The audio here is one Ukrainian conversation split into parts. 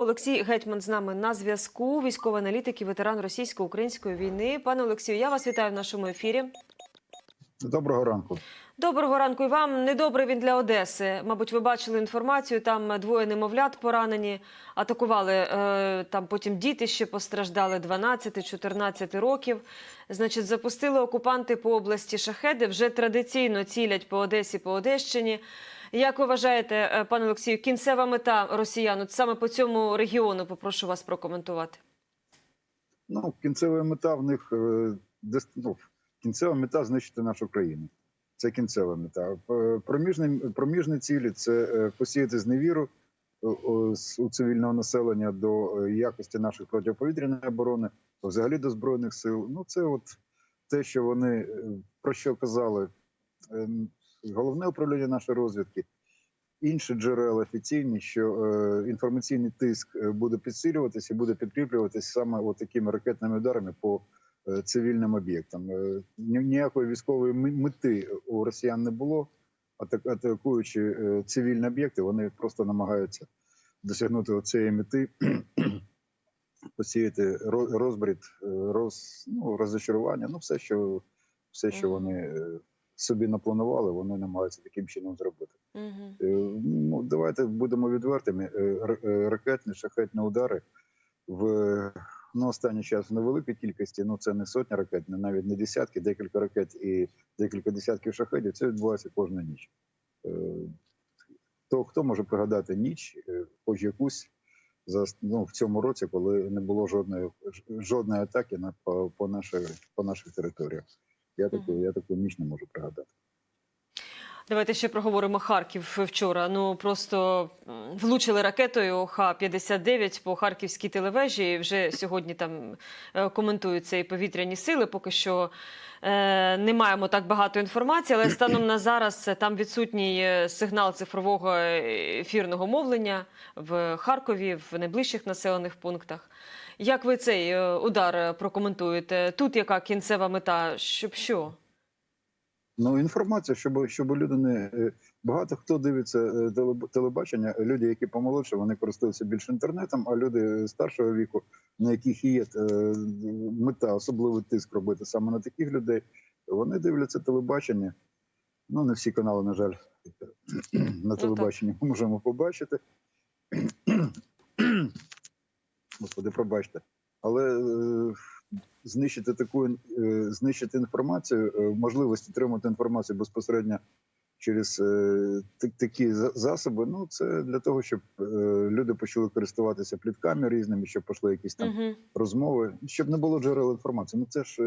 Олексій Гетьман з нами на зв'язку. Військовий аналітик і ветеран російсько-української війни. Пане Олексію, я вас вітаю в нашому ефірі. Доброго ранку. Доброго ранку і вам. Недобрий він для Одеси. Мабуть, ви бачили інформацію. Там двоє немовлят поранені, атакували. Е, там потім діти ще постраждали 12-14 років. Значить, запустили окупанти по області шахеди. Вже традиційно цілять по Одесі, по Одещині. Як ви вважаєте, е, пане Олексію, кінцева мета росіян от саме по цьому регіону? Попрошу вас прокоментувати. Ну, кінцева мета в них е, ну, кінцева мета знищити нашу країну. Це кінцева мета. Проміжні, проміжні цілі це е, посіяти зневіру е, у цивільного населення до е, якості наших протиповітряної оборони, взагалі до збройних сил. Ну, це от те, що вони е, про що казали е, головне управління нашої розвідки. Інші джерела офіційні, що е, інформаційний тиск е, буде підсилюватися і буде підкріплюватися саме от такими ракетними ударами по е, цивільним об'єктам. Е, ніякої військової мети у росіян не було. Атак- Атакуючи е, цивільні об'єкти, вони просто намагаються досягнути цієї мети, посіяти ро- розбрід, е, роз, ну, розчарування, ну все, що все, що вони е, собі напланували, вони намагаються таким чином зробити. Угу. Ну, давайте будемо відвертими. Е, е, Ракетні, шахетні удари в ну, останній час в невеликій кількості. Ну це не сотні ракет, не навіть не десятки, декілька ракет і декілька десятків шахетів. Це відбувається кожну ніч. То хто може пригадати ніч, хоч якусь за ну, в цьому році, коли не було жодної жодної атаки на по, по наших по наших територіях. Я таку, я таку ніч не можу пригадати. Давайте ще проговоримо Харків вчора. Ну просто влучили ракетою Х-59 по харківській телевежі. І вже сьогодні там е, коментують це і повітряні сили. Поки що е, не маємо так багато інформації, але станом на зараз е, там відсутній е, сигнал цифрового ефірного мовлення в Харкові, в найближчих населених пунктах. Як ви цей е, удар е, прокоментуєте? Тут яка кінцева мета? Щоб що? Ну, інформація, щоб щоб люди не е, багато хто дивиться телебачення. Люди, які помолодше, вони користуються більше інтернетом. А люди старшого віку, на яких є мета, особливий тиск робити саме на таких людей, вони дивляться телебачення. Ну, не всі канали, на жаль, на телебаченні ми можемо побачити. Господи, пробачте. Але е, знищити таку е, знищити інформацію, е, можливість отримати інформацію безпосередньо через такі засоби. Ну це для того, щоб люди почали користуватися плітками різними, щоб пішли якісь там Угу. розмови, щоб не було джерел інформації. Ну це ж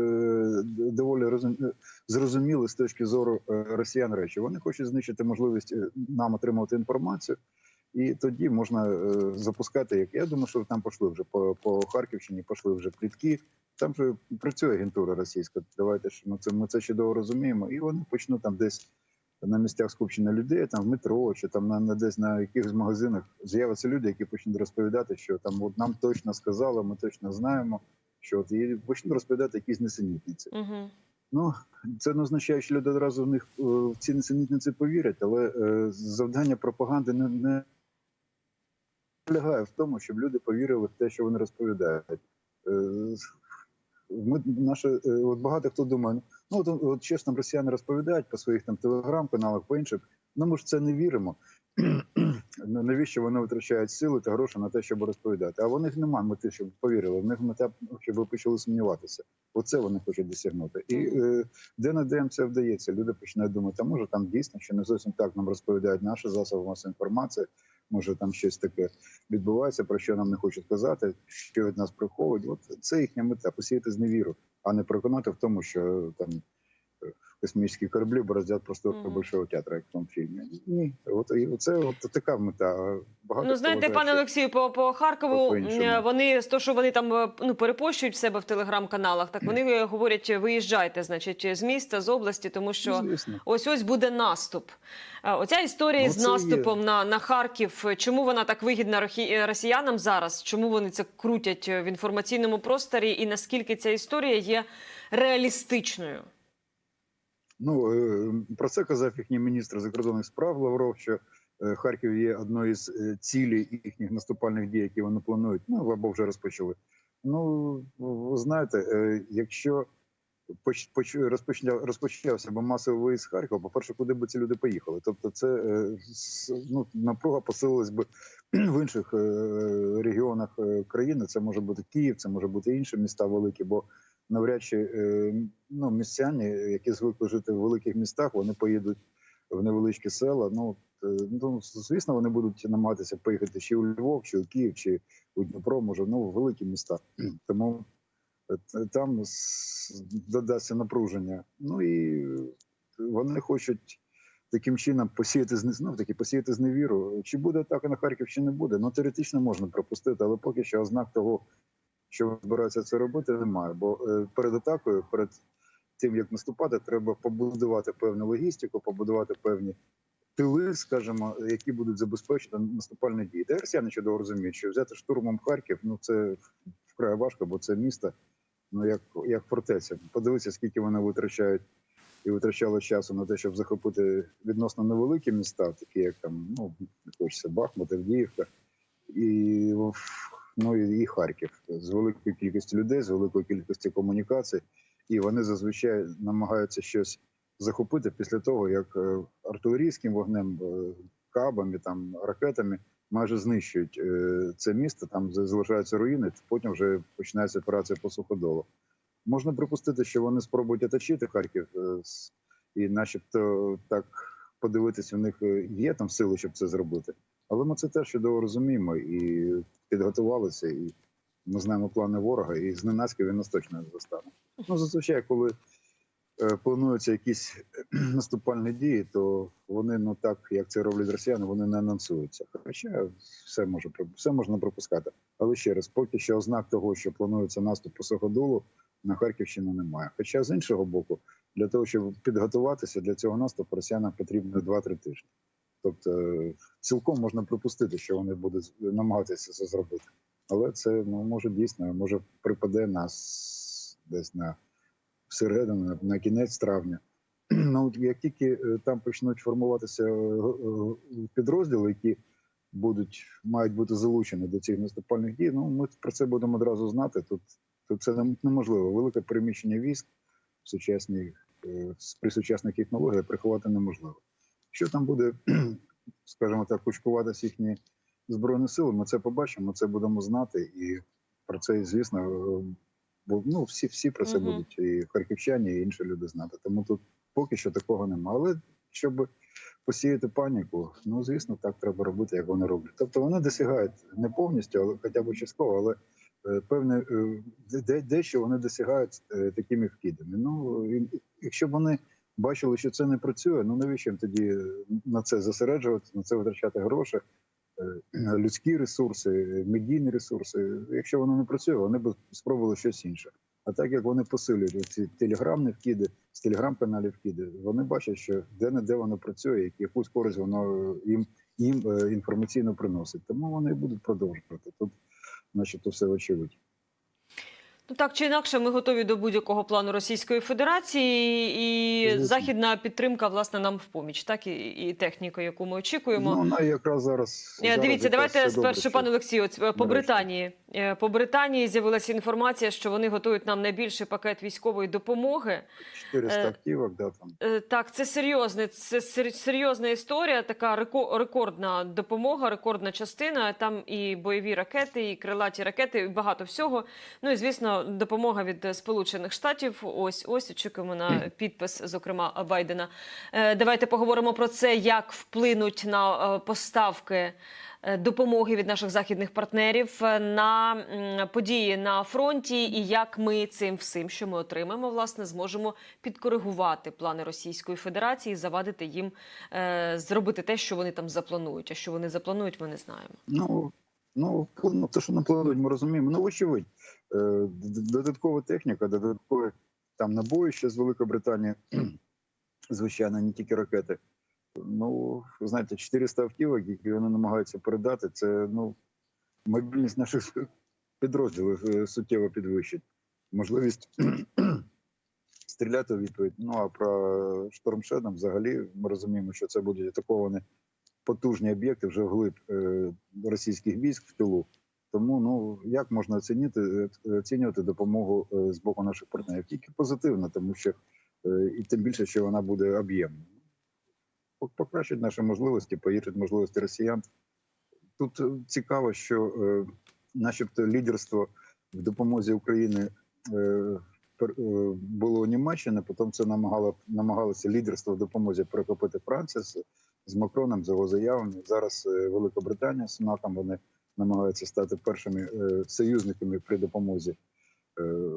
доволі розум... зрозуміло з точки зору росіян речі. Вони хочуть знищити можливість нам отримувати інформацію. І тоді можна е, запускати, як я думаю, що там пішли вже по, по Харківщині, пішли вже плітки. Там же працює агентура російська. Давайте ж ми це ми це чудово розуміємо. І вони почнуть там десь на місцях скупчення людей, там в метро чи там на, на десь на якихось магазинах з'являться люди, які почнуть розповідати, що там от нам точно сказали, ми точно знаємо, що от і почнуть розповідати якісь несенітниці. Угу. Ну це не означає, що люди одразу в них е, в ці несенітниці повірять, але е, завдання пропаганди не, не полягає в тому, щоб люди повірили в те, що вони розповідають. Е, Ми наше е, от багато хто думає, ну от, от чесно, росіяни розповідають по своїх там телеграм-каналах, по іншим. Ну ми ж це не віримо. Ну, Навіщо вони витрачають сили та гроші на те, щоб розповідати? А в них немає мети, щоб повірили. В них мета, щоб ви почали сумніватися. Оце вони хочуть досягнути. І е, де не де це вдається. Люди починають думати, а може там дійсно що не зовсім так нам розповідають наші засоби масової інформації. Може там щось таке відбувається, про що нам не хочуть казати, що від нас приховують. От це їхня мета посіяти зневіру, а не переконати в тому, що там космічні кораблі бороздять просто Мгм. большого театру, як в тому фільмі. Ні, от і це от така мета. Багато Ну, знаєте, вважає, пане Олексію, по, по Харкову вони з того, що вони там е, ну перепощують в себе в телеграм-каналах, так вони е, говорять, виїжджайте, значить, з міста, з області, тому що Ну, звісно. ось ось буде наступ. Е, Оця історія Ну, з наступом на, на Харків. Чому вона так вигідна росіянам зараз? Чому вони це крутять в інформаційному просторі? І наскільки ця історія є реалістичною? Ну е, про це казав їхній міністр закордонних справ Лавров, що Е, Харків є одною з е, цілей їхніх наступальних дій, які вони планують. Ну або вже розпочали. Ну ви знаєте, якщо розпочався б масовий виїзд Харкова, по-перше, куди б ці люди поїхали? Тобто, це ну, напруга посилилась би в інших регіонах країни. Це може бути Київ, це може бути інші міста великі, бо навряд чи е, ну, містяні, які звикли жити в великих містах, вони поїдуть в невеличкі села. Ну, е, ну звісно, вони будуть намагатися поїхати чи у Львов, чи у Київ, чи у Дніпро, може, ну, в великі міста. Тому е, там додасться напруження. Ну і вони хочуть таким чином посіяти з ну, таки посіяти зневіру. Чи буде атака на Харків, чи не буде? Ну теоретично можна пропустити, але поки що ознак того, що збираються це робити, немає. Бо е, перед атакою, перед тим як наступати, треба побудувати певну логістику, побудувати певні тили, скажімо, які будуть забезпечити наступальні дії. Та росіяни чудово розуміють, що взяти штурмом Харків, ну це вкрай важко, бо це місто, ну як, як фортеця. Подивися, скільки вони витрачають і витрачали часу на те, щоб захопити відносно невеликі міста, такі як там, ну хочеться Бахмут, Авдіївка, і ну і, Харків з великою кількістю людей, з великою кількістю комунікацій, і вони зазвичай намагаються щось захопити після того, як е, артилерійським вогнем, е, кабами, там ракетами майже знищують е, це місто. Там залишаються руїни. Потім вже починається операція по суходолу. Можна припустити, що вони спробують оточити Харків, і, начебто, так подивитись, у них є там сили, щоб це зробити. Але ми це теж чудово розуміємо і підготувалися, і ми знаємо плани ворога, і зненацька він нас точно застане. Ну, зазвичай, коли е, плануються якісь наступальні дії, то вони ну так, як це роблять росіяни, вони не анонсуються. Хоча все може все можна пропускати. Але ще раз, поки що ознак того, що планується наступ по Суходолу, на Харківщину немає. Хоча з іншого боку, для того, щоб підготуватися для цього наступу, росіянам потрібно 2-3 тижні. Тобто е, цілком можна припустити, що вони будуть намагатися це зробити. Але це ну, може дійсно може припаде нас десь на всередину, на, кінець травня. Ну, як тільки е, там почнуть формуватися е, підрозділи, які будуть мають бути залучені до цих наступальних дій, ну ми про це будемо одразу знати. Тут, тут це неможливо. Велике переміщення військ в сучасній при сучасних технологіях приховати неможливо. Що там буде, скажімо так, кучкуватися їхні збройні сили, ми це побачимо, це будемо знати, і про це, звісно, е, бо ну всі, всі про це Мгм. будуть, і харківчані, і інші люди знати. Тому тут поки що такого немає. Але щоб посіяти паніку, ну звісно, так треба робити, як вони роблять. Тобто вони досягають не повністю, але хоча б частково, але е, певне е, де- де, дещо вони досягають такими вкидами. Ну якщо б вони бачили, що це не працює, ну навіщо їм тоді е, на це зосереджувати, на це витрачати гроші, е, людські ресурси, медійні ресурси. Якщо воно не працює, вони б спробували щось інше. А так як вони посилюють ці телеграмні вкиди, з телеграм-каналів вкиди, вони бачать, що де не де воно працює, як- яку користь воно їм, їм е, інформаційно приносить. Тому вони будуть продовжувати. Тут, начебто, все очевидь. Ну так чи інакше, ми готові до будь-якого плану Російської Федерації, і Звісно. західна підтримка власне нам в поміч, так і, і техніка, яку ми очікуємо. Ну, вона якраз зараз. Е, зараз Дивіться, якраз давайте спершу, пане Олексію, е, по. Британії. Е, По Британії з'явилася інформація, що вони готують нам найбільший пакет військової допомоги. 400 е, автівок, да, там. Так, це серйозне, це серйозна історія, така реко- рекордна допомога, рекордна частина. Там і бойові ракети, і крилаті ракети, і багато всього. Ну і звісно, допомога від е, Сполучених Штатів. Ось ось очікуємо на підпис, зокрема Байдена. Е, Давайте поговоримо про це, як вплинуть на е, поставки. Допомоги від наших західних партнерів на події на фронті, і як ми цим всім, що ми отримаємо, власне, зможемо підкоригувати плани Російської Федерації, завадити їм зробити те, що вони там запланують. А що вони запланують, ми не знаємо. Ну, ну, ну те, що не планують, ми розуміємо. Ну, очевидь, додаткова техніка, додаткові там набої ще з Великобританії, звичайно, не тільки ракети. Ну, ви знаєте, 400 автівок, які вони намагаються передати, це ну, мобільність наших підрозділів е, суттєво підвищить. Можливість стріляти у відповідь. Ну а про штормшедом взагалі ми розуміємо, що це будуть атаковані потужні об'єкти вже вглиб е, російських військ в тилу. Тому ну як можна оцінити оцінювати допомогу е, з боку наших партнерів? Тільки позитивно, тому що е, і тим більше, що вона буде об'ємною. Покращить наші можливості, погіршить можливості росіян. Тут е, цікаво, що начебто лідерство в допомозі України було у Німеччини, потім це намагало, намагалося лідерство в допомозі перехопити Франція з, з Макроном, з його заявами. Зараз Великобританія з Сунаком вони намагаються стати першими е, союзниками при допомозі е,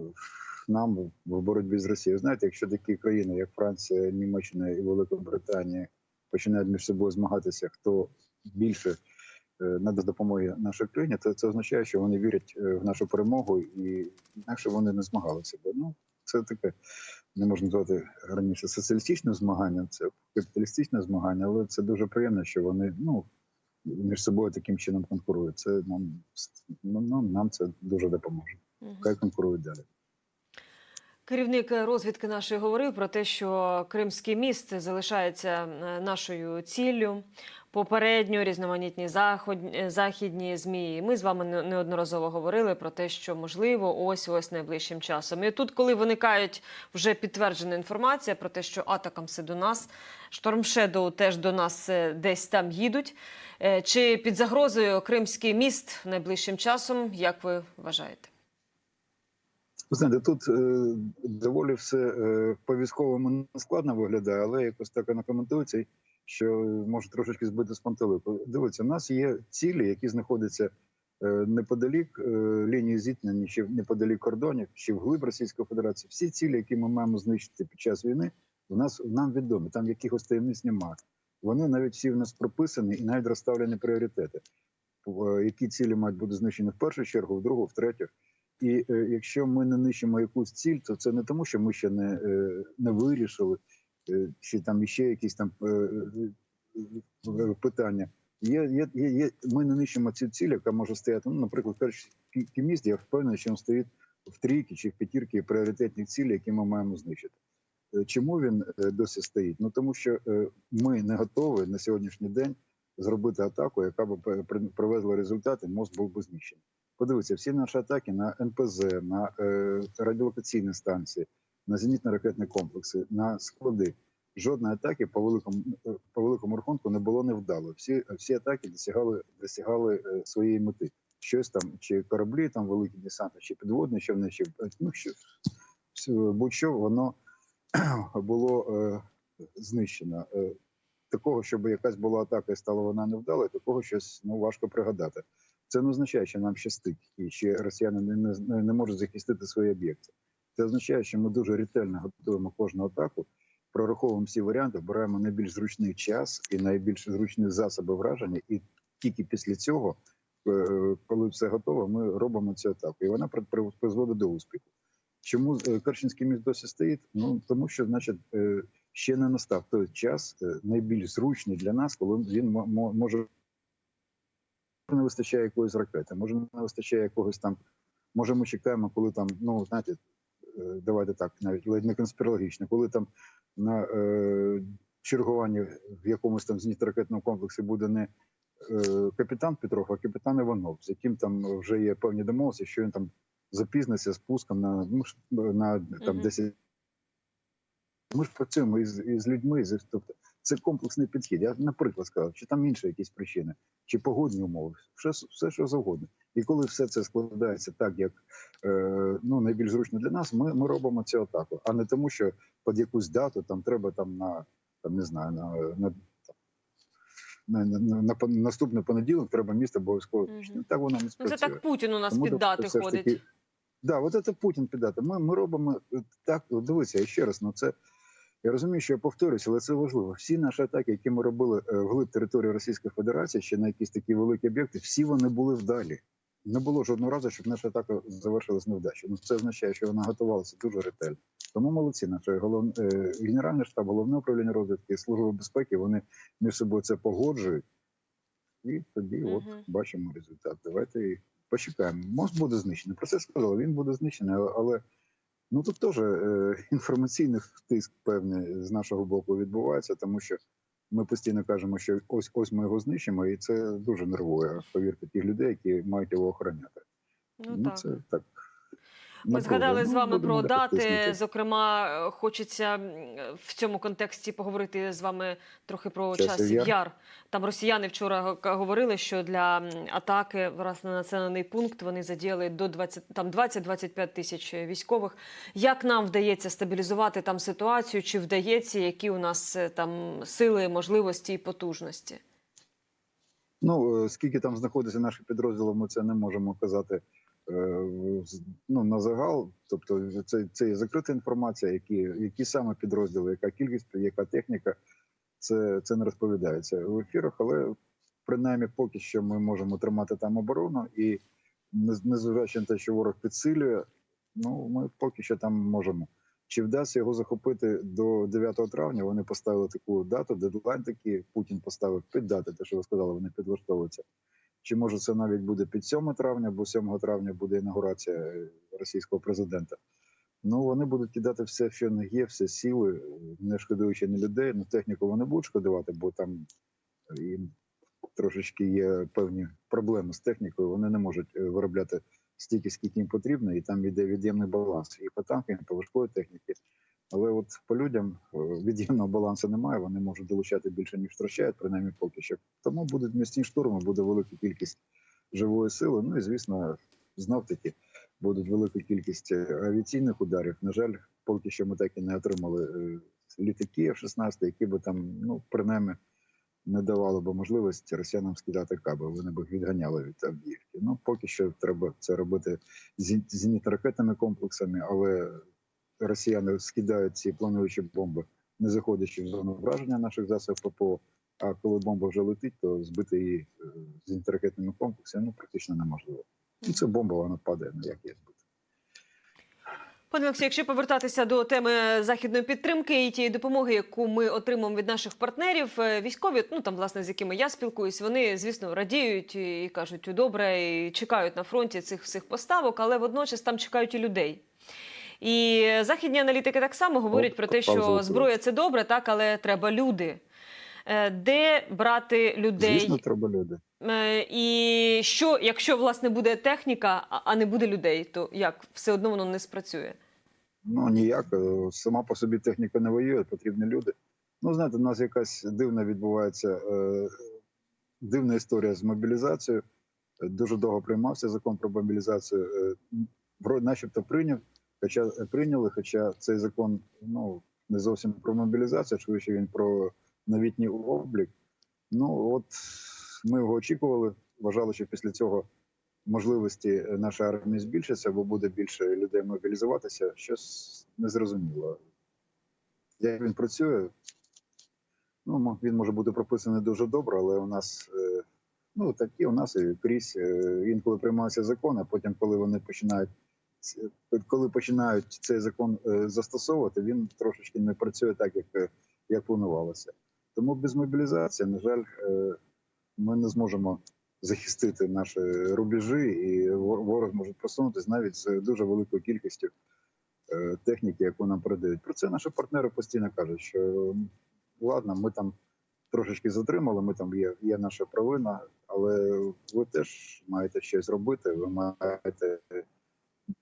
нам в боротьбі з Росією. Знаєте, якщо такі країни, як Франція, Німеччина і Великобританія, починають між собою змагатися, хто більше е, надасть допомоги нашій країні, то це означає, що вони вірять в нашу перемогу, і інакше вони не змагалися б. Ну це таке не можна назвати раніше соціалістичне змагання, це капіталістичне змагання, але це дуже приємно, що вони ну між собою таким чином конкурують. Це нам ну, нам, нам це дуже допоможе. Хай конкурують далі. Керівник розвідки нашої говорив про те, що Кримський міст залишається е, нашою ціллю. Попередньо різноманітні е, західні змі. Ми з вами неодноразово говорили про те, що можливо ось ось найближчим часом. І тут, коли виникають вже підтверджена інформація про те, що атакамси до нас, Штормшедоу теж до нас е, десь там їдуть. Е, Чи під загрозою Кримський міст найближчим часом, як ви вважаєте? Знаєте, тут е, доволі все е, по військовому не складно виглядає, але якось так воно коментується, що може трошечки збити з пантелику. Дивіться, у нас є цілі, які знаходяться е, неподалік е, лінії зіткнення, чи неподалік кордонів, чи вглиб Російської Федерації. Всі цілі, які ми маємо знищити під час війни, в нас нам відомі. Там якихось таємниць немає. Вони навіть всі в нас прописані і навіть розставлені пріоритети. Е, Які цілі мають бути знищені в першу чергу, в другу, в третю. І е, якщо ми не нищимо якусь ціль, то це не тому, що ми ще не, е, не вирішили, чи там іще якісь там е, е, питання. Є, є, є, є, ми не нищимо цю ціль, яка може стояти. Ну, наприклад, перший міст, я впевнений, що він стоїть в трійки чи в п'ятірки пріоритетних цілей, які ми маємо знищити. Е, Чому він е, досі стоїть? Ну тому що е, ми не готові на сьогоднішній день зробити атаку, яка б при- при- привезла результати, мост був би знищений. Подивіться, всі наші атаки на НПЗ, на е, радіолокаційні станції, на зенітно-ракетні комплекси, на склади. Жодної атаки по великому е, по великому рахунку не було невдало. Всі всі атаки досягали досягали е, своєї мети. Щось там, чи кораблі, там великі десанти, чи підводні човни, чи е, ну що будь-що воно було е, знищено. Такого, щоб якась була атака і стала вона невдалою, такого щось ну важко пригадати. Це не означає, що нам щастить, і ще росіяни не, не, не можуть захистити свої об'єкти. Це означає, що ми дуже ретельно готуємо кожну атаку, прораховуємо всі варіанти, обираємо найбільш зручний час і найбільш зручні засоби враження, і тільки після цього, е, коли все готово, ми робимо цю атаку. І вона при- при- призводить до успіху. Чому е, Керченський міст досі стоїть? Ну тому що, значить, е, ще не настав той час найбільш зручний для нас, коли він мо- мо- може не вистачає якоїсь ракети, може не вистачає якогось там. Може, ми чекаємо, коли там, ну знаєте, давайте так, навіть ледь не конспірологічно, коли там на е, чергуванні в якомусь там зенітно-ракетному комплексі буде не е, капітан Петров, а капітан Іванов, з яким там вже є певні домовленості, що він там запізниться з пуском на, ну, на там 10 ми ж працюємо із, із людьми, з, тобто це комплексний підхід. Я наприклад сказав, чи там інші якісь причини, чи погодні умови, все, все що завгодно. І коли все це складається так, як е, ну найбільш зручно для нас, ми, ми робимо цю атаку, а не тому, що під якусь дату там треба там на там не знаю на, на, на, на, на, на наступний понеділок треба місто обов'язково. Ну, Так воно не Ну, спрацює. це так Путін у нас Тому під тобто дати все ходить. таки- Да, от це Путін піддати. Ми, ми робимо е, так. от Дивіться, я ще раз, ну це я розумію, що я повторююся, але це важливо. Всі наші атаки, які ми робили е, вглиб території Російської Федерації, ще на якісь такі великі об'єкти, всі вони були вдалі. Не було жодного разу, щоб наша атака завершилась невдачею. Ну це означає, що вона готувалася дуже ретельно. Тому молодці, наш голов... е, генеральний штаб, головне управління розвідки, служба безпеки. Вони між собою це погоджують, і тоді, от бачимо результат. Давайте почекаємо. Мост буде знищений. Про це сказали. Він буде знищений, але- але ну тут теж е, інформаційний тиск певний з нашого боку відбувається, тому що Ми постійно кажемо, що ось ось ми його знищимо, і це дуже нервує. Повірте, тих людей, які мають його охороняти. Ну, так. це так. Ми згадали з Ну, вами про дати. Зокрема, хочеться в цьому контексті поговорити з вами трохи про часів Яр. Там росіяни вчора говорили, що для атаки раз на населений пункт вони задіяли до 20, там 20-25 тисяч військових. Як нам вдається стабілізувати там ситуацію? Чи вдається, які у нас е, там сили, можливості і потужності? Ну е, скільки там знаходиться наших підрозділів, ми це не можемо казати ну, на загал. Тобто, це, це закрита інформація, які, які саме підрозділи, яка кількість, яка техніка, це, це не розповідається в ефірах, але принаймні поки що ми можемо тримати там оборону і незважаючи на те, що ворог підсилює, ну ми поки що там можемо. Чи вдасться його захопити до 9 травня? Вони поставили таку дату, дедлайн такий Путін поставив під дати, те, що ви сказали, вони підлаштовуються. Чи може це навіть буде під 7 травня, бо 7 травня буде інаугурація е, російського президента? Ну вони будуть кидати все, що не є, все сіли, не шкодуючи ні людей. Ну техніку вони будуть шкодувати, бо там їм трошечки є певні проблеми з технікою. Вони не можуть е, виробляти стільки, скільки їм потрібно, і там йде від'ємний баланс і по танкам, і по важкої техніки. Але от по людям е, від'ємного балансу немає. Вони можуть долучати більше ніж втрачають, принаймні поки що. Тому будуть місні штурми, буде велика кількість живої сили. Ну і звісно, знов таки будуть велика кількість е, авіаційних ударів. На жаль, поки що ми так і не отримали е, літаки F-16, які би там, ну принаймні, не давали б можливості росіянам скидати каби. Вони б відганяли від Авдіївки. Ну поки що треба це робити зі- зенітно-ракетними комплексами, але росіяни скидають ці плануючі бомби, не заходячи в зону враження наших засобів ППО. А коли бомба вже летить, то збити її е, зенітно-ракетними комплексами ну практично неможливо. І це бомба, вона падає. Ну як її збити? Пане Олексію, якщо повертатися до теми західної підтримки і тієї допомоги, яку ми отримуємо від наших партнерів, е, військові, ну там власне з якими я спілкуюсь, вони звісно радіють і кажуть добре, і чекають на фронті цих всіх поставок, але водночас там чекають і людей. І західні аналітики так само говорять про те, що зброя це добре, так але треба люди. Е, Де брати людей? Звісно, треба люди. Е, І що, якщо власне буде техніка, а- не буде людей, то як все одно воно не спрацює? Ну ніяк е, сама по собі техніка не воює, потрібні люди. Ну знаєте, у нас якась дивна відбувається дивна історія з мобілізацією. Дуже довго приймався закон про мобілізацію. Начебто прийняв, хоча прийняли, хоча цей закон ну не зовсім про мобілізацію, швидше він про новітній облік. Ну от ми його очікували, вважали, що після цього можливості нашої армії збільшаться, бо буде більше людей мобілізуватися. Щось незрозуміло. Як він працює? Ну, він може бути прописаний дуже добре, але у нас е, ну такі у нас і крізь е, інколи приймався закон, а потім, коли вони починають коли починають цей закон е, застосовувати, він трошечки не працює так, як, е, як планувалося. Тому без мобілізації, на жаль, е, ми не зможемо захистити наші рубежі, і ворог може просунутися навіть з дуже великою кількістю е, техніки, яку нам передають. Про це наші партнери постійно кажуть, що ладно, ми там трошечки затримали, ми там є, є наша провина, але ви теж маєте щось робити. Ви маєте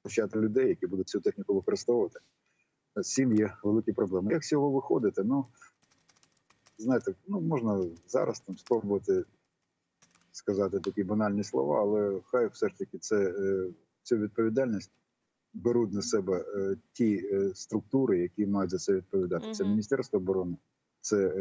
навчати людей, які будуть цю техніку використовувати. З цим є великі проблеми. Як з цього виходити? Ну знаєте, ну можна зараз там спробувати сказати такі банальні слова, але хай все ж таки це е, цю відповідальність беруть на себе е, ті е, структури, які мають за це відповідати. Це Міністерство оборони, це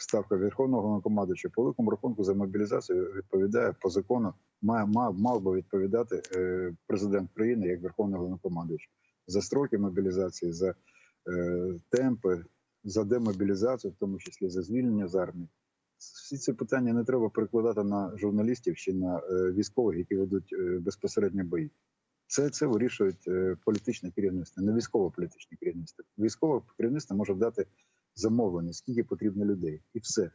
ставка Верховного Головнокомандуюча. По великому рахунку за мобілізацію відповідає по закону. Має мав, мав би відповідати е, президент країни як Верховний Головнокомандуючий за строки мобілізації, за е, темпи, за демобілізацію, в тому числі за звільнення з армії. Всі ці питання не треба перекладати на журналістів чи на е, військових, які ведуть безпосередньо бої. Це, це вирішують політичне керівництво, не військово-політичне керівництво. Військове керівництво може дати замовлення, скільки потрібно людей, і все.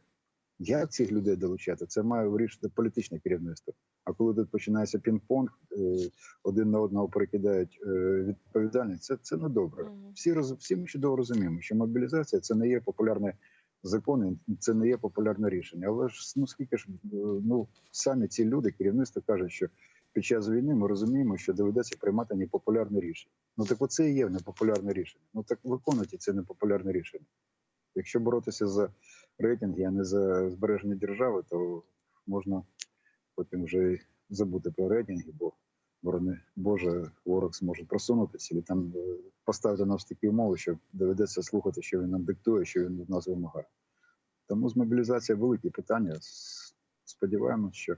Як цих людей долучати, це має вирішити політичне керівництво. А коли тут починається пінг-понг, е, один на одного перекидають е, відповідальність, це, це не добре. Всі роз, всі ми чудово розуміємо, що мобілізація це не є популярне закони, це не є популярне рішення. Але ж ну скільки ж е, ну самі ці люди, керівництво кажуть, що під час війни ми розуміємо, що доведеться приймати непопулярне рішення. Ну так оце і є непопулярне рішення. Ну так виконуйте це непопулярне рішення. Якщо боротися за рейтинги, а не за збереження держави, то можна потім вже забути про рейтинги, бо борони Боже, ворог зможе просунутися і там е, поставити нас в такі умови, що доведеться слухати, що він нам диктує, що він від нас вимагає. Тому з мобілізація великі питання. Сподіваємось, що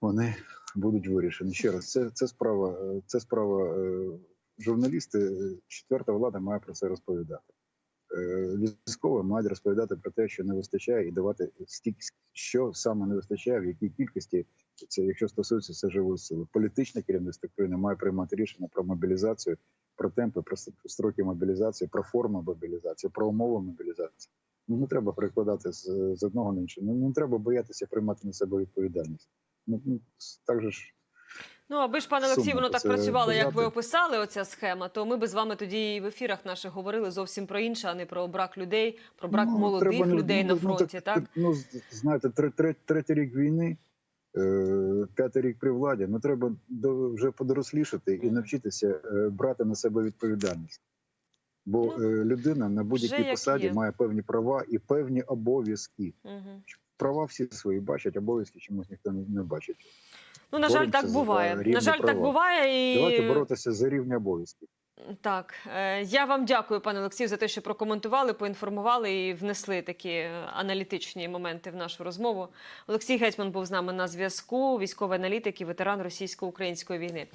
вони будуть вирішені. Ще раз, це, це справа, е, це справа е, журналісти. Четверта влада має про це розповідати. Е, мають розповідати про те, що не вистачає, і давати стільки, що саме не вистачає, в якій кількості це, якщо стосується це живої сили. Політичне керівництво країни має приймати рішення про мобілізацію, про темпи, про строки мобілізації, про форму мобілізації, про умови мобілізації. Ну не треба перекладати з, з одного на інше. Ну не треба боятися приймати на себе відповідальність. Ну, ну так же ж Ну, аби ж, пане Олексій, воно так працювало, як ви описали оця схема, то ми би з вами тоді і в ефірах наших говорили зовсім про інше, а не про брак людей, про брак Ну, молодих треба людей ну, на ну, фронті, так? Ну, знаєте, тре- тре- третій рік війни, е, п'ятий рік при владі, ну треба до, вже подорослішати і навчитися е, брати на себе відповідальність. Бо Ну, е, людина на будь-якій посаді є. має певні права і певні обов'язки. Угу. Права всі свої бачать, обов'язки чомусь ніхто не, не бачить. Ну, на жаль, так буває. На жаль, так буває. І... Давайте боротися за рівні обов'язків. Так, е, я вам дякую, пане Олексію, за те, що прокоментували, поінформували і внесли такі е, аналітичні моменти в нашу розмову. Олексій Гетьман був з нами на зв'язку, військовий аналітик і ветеран російсько-української війни.